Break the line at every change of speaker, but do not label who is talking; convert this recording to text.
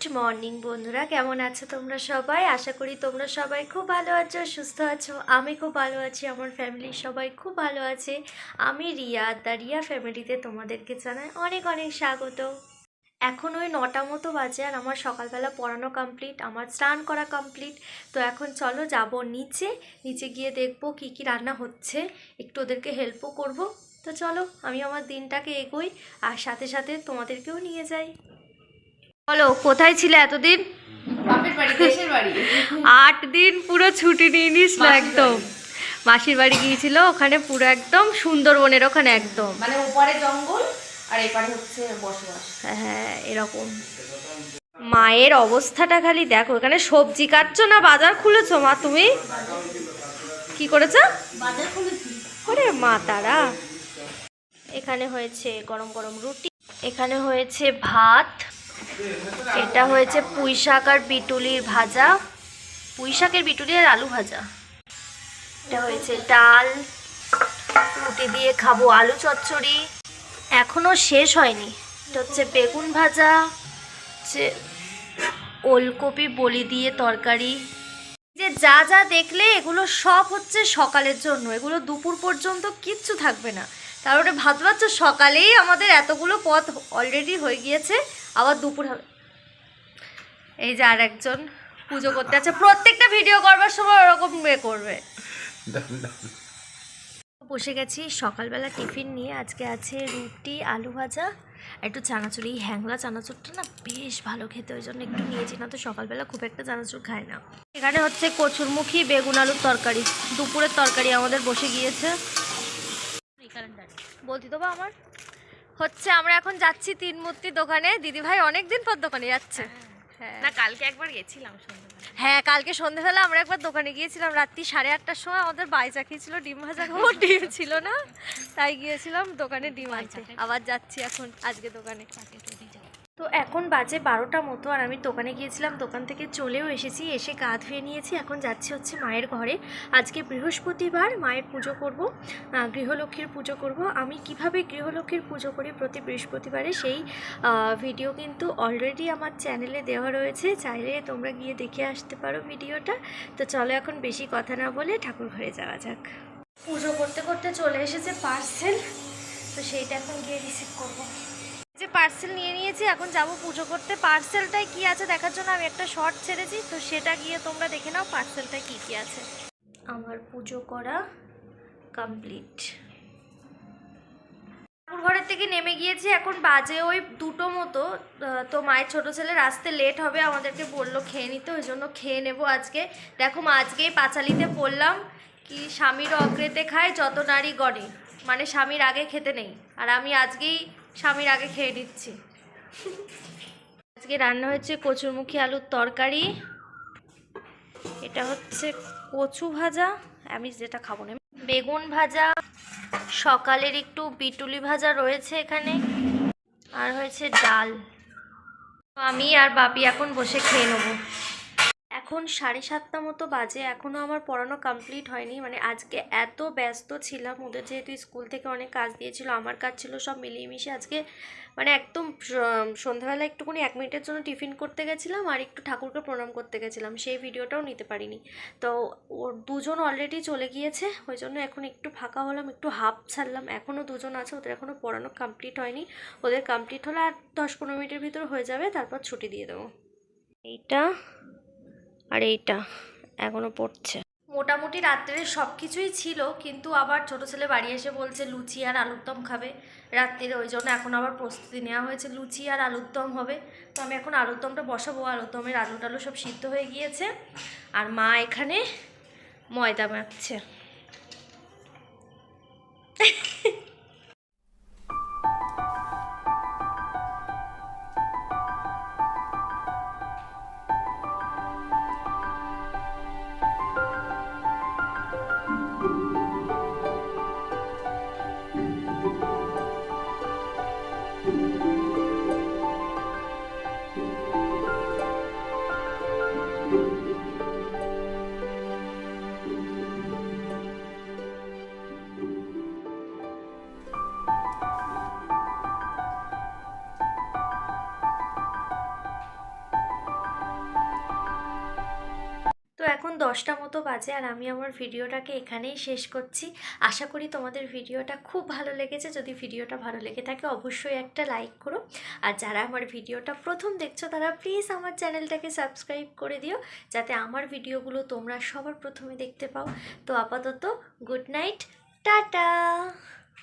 Good morning বন্ধুরা, কেমন আছো তোমরা সবাই? আশা করি তোমরা সবাই খুব ভালো আছো, সুস্থ আছো। আমি খুব ভালো আছি, আমার ফ্যামিলির সবাই খুব ভালো আছে। আমি রিয়া, দ্য রিয়া ফ্যামিলিতে তোমাদেরকে জানাই অনেক অনেক স্বাগত। এখন ওই নটা মতো বাজে আর আমার সকালবেলা পড়ানো কমপ্লিট আমার স্নান করা কমপ্লিট তো এখন চলো যাব নিচে নিচে গিয়ে দেখব কি কি রান্না হচ্ছে। একটু ওদেরকে হেল্পও করব। তো চলো, আমি আমার দিনটাকে এগোই, আর সাথে সাথে তোমাদেরকেও নিয়ে যাই। বলো কোথায় ছিলে এতদিন? আট দিন পুরো ছুটি নিয়ে নিস না একদম। মাসির বাড়ি গিয়েছিল ওখানে পুরো একদম সুন্দরবনের ওখানে একদম।
মানে ওপারে জঙ্গল আর এপারে হচ্ছে বসবাস।
হ্যাঁ এরকম। মায়ের অবস্থাটা খালি দেখো এখানে সবজি কাটছো না বাজার খুলেছো? মা তুমি? কি করেছ? ওরে মা তারা। এখানে হয়েছে গরম গরম রুটি এখানে হয়েছে ভাত এটা হয়েছে পুঁই শাক আর বিটুলির ভাজা। পুঁই শাকের বিটুলি আর আলু ভাজা। এটা হয়েছে ডাল। রুটি দিয়ে খাব আলু চচ্চড়ি। এখনও শেষ হয়নি। এটা হচ্ছে বেগুন ভাজা, হচ্ছে ওলকপি, বলি দিয়ে তরকারি। যে যা যা দেখলে এগুলো সব হচ্ছে সকালের জন্য। এগুলো দুপুর পর্যন্ত কিচ্ছু থাকবে না। তারপরে ভাত ভাবছ সকালেই আমাদের এতগুলো পথ অলরেডি হয়ে গিয়েছে। আবার দুপুর হবে। এই যে আর একজন পুজো করতে আছে। প্রত্যেকটা ভিডিও করবার সময় ওরকম এ করবে। বসে গেছি সকালবেলা টিফিন নিয়ে। আজকে আছে রুটি, আলু ভাজা একটু চানাচুর। এই হ্যাংলা চানাচুরটা না বেশ ভালো খেতে, ওই জন্য একটু নিয়েছি, না তো সকালবেলা খুব একটা চানাচুর খায় না। এখানে হচ্ছে কচুরমুখী বেগুন আলুর তরকারি। দুপুরের তরকারি আমাদের বসে গিয়েছে। বলতি তো বা আমার? হচ্ছে আমরা এখন যাচ্ছি তিন মূর্তি দোকানে। দিদি ভাই অনেকদিন পর দোকানে যাচ্ছে। হ্যাঁ।
না কালকে একবার গেছিলাম
হ্যাঁ কালকে সন্ধেবেলা আমরা একবার দোকানে গিয়েছিলাম। রাত্রি সাড়ে আটটার সময় আমাদের বাইচা খেয়েছিল ডিম ভাজা খাব ডিম ছিল না তাই গিয়েছিলাম দোকানে ডিম আনতে। আবার যাচ্ছি এখন আজকে দোকানে। তো এখন বাজে বারোটা মতো আর আমি দোকানে গিয়েছিলাম, দোকান থেকে চলেও এসেছি, এসে গা ধুয়ে নিয়েছি। এখন যাচ্ছি হচ্ছে মায়ের ঘরে। আজকে বৃহস্পতিবার মায়ের পুজো করব গৃহলক্ষ্মীর পুজো করব। আমি কীভাবে গৃহলক্ষ্মীর পুজো করি প্রতি বৃহস্পতিবারে সেই ভিডিও কিন্তু অলরেডি আমার চ্যানেলে দেওয়া রয়েছে। চাইলে তোমরা গিয়ে দেখে আসতে পারো ভিডিওটা। তো চলো এখন বেশি কথা না বলে ঠাকুর ঘরে যাওয়া যাক। পুজো করতে করতে চলে এসেছে পার্সেল তো সেইটা এখন গিয়ে রিসিভ করব। পার্সেল নিয়ে নিয়েছি এখন যাব পুজো করতে। পার্সেলটায় কি আছে দেখার জন্য আমি একটা শর্ট ছেড়েছি তো সেটা গিয়ে তোমরা দেখে নাও পার্সেলটায় কি কি আছে। আমার পুজো করা কমপ্লিট ঘরের থেকে নেমে গিয়েছি এখন বাজে ওই দুটো মতো। তো মায়ের ছোট ছেলে আসতে লেট হবে আমাদেরকে বলল খেয়ে নিতে ওই জন্য খেয়ে নেব আজকে। দেখো মা আজকেই পাঁচালিতে পড়লাম কি স্বামীর অগ্রেতে খায় যত নারী গড়ে। মানে স্বামীর আগে খেতে নেই। আর আমি আজকেই স্বামীর আগে খেয়ে নিচ্ছি। আজকে রান্না হয়েছে কচুরমুখী আলুর তরকারি। এটা হচ্ছে কচু ভাজা। আমি যেটা খাব না। বেগুন ভাজা। সকালের একটু বিটুলি ভাজা রয়েছে এখানে। আর হয়েছে ডাল। আমি আর বাপি এখন বসে খেয়ে নেব। এখন সাড়ে সাতটা মতো বাজে এখনও আমার পড়ানো কমপ্লিট হয়নি। মানে আজকে এত ব্যস্ত ছিলাম, ওদের যেহেতু স্কুল থেকে অনেক কাজ দিয়েছিল, আমার কাজ ছিল সব মিলিয়ে মিশিয়ে আজকে মানে একদম সন্ধ্যাবেলা একটুখানি এক মিনিটের জন্য টিফিন করতে গেছিলাম আর একটু ঠাকুরকে প্রণাম করতে গেছিলাম, সেই ভিডিওটাও নিতে পারিনি। তো ওর দুজন অলরেডি চলে গিয়েছে, ওই জন্য এখন একটু ফাঁকা হলাম, একটু হাফ ছাড়লাম। এখনও দুজন আছে, ওদের এখনও পড়ানো কমপ্লিট হয়নি। ওদের কমপ্লিট হলে আর দশ পনেরো মিনিটের ভিতর হয়ে যাবে, তারপর ছুটি দিয়ে দেবো। এইটা আর এইটা এখনও পড়ছে। মোটামুটি রাত্রের সব কিছুই ছিল, কিন্তু আবার ছোট ছেলে বাড়ি এসে বলছে, লুচি আর আলুর দম খাবে। রাত্রিরে ওই জন্য এখন আবার প্রস্তুতি নেওয়া হয়েছে, লুচি আর আলুর দম হবে। তো আমি এখন আলুর দমটা বসাবো। আলুর দমের আলু টালু সব সিদ্ধ হয়ে গিয়েছে। আর মা এখানে ময়দা মাখছে। এখন দশটা মতো বাজে আর আমি আমার ভিডিওটাকে এখানেই শেষ করছি। আশা করি তোমাদের ভিডিওটা খুব ভালো লেগেছে। যদি ভিডিওটা ভালো লেগে থাকে অবশ্যই একটা লাইক করো। আর যারা আমার ভিডিওটা প্রথম দেখছ তারা প্লিজ আমার চ্যানেলটাকে সাবস্ক্রাইব করে দিও। যাতে আমার ভিডিওগুলো তোমরা সবার প্রথমে দেখতে পাও। তো আপাতত গুড নাইট, টাটা!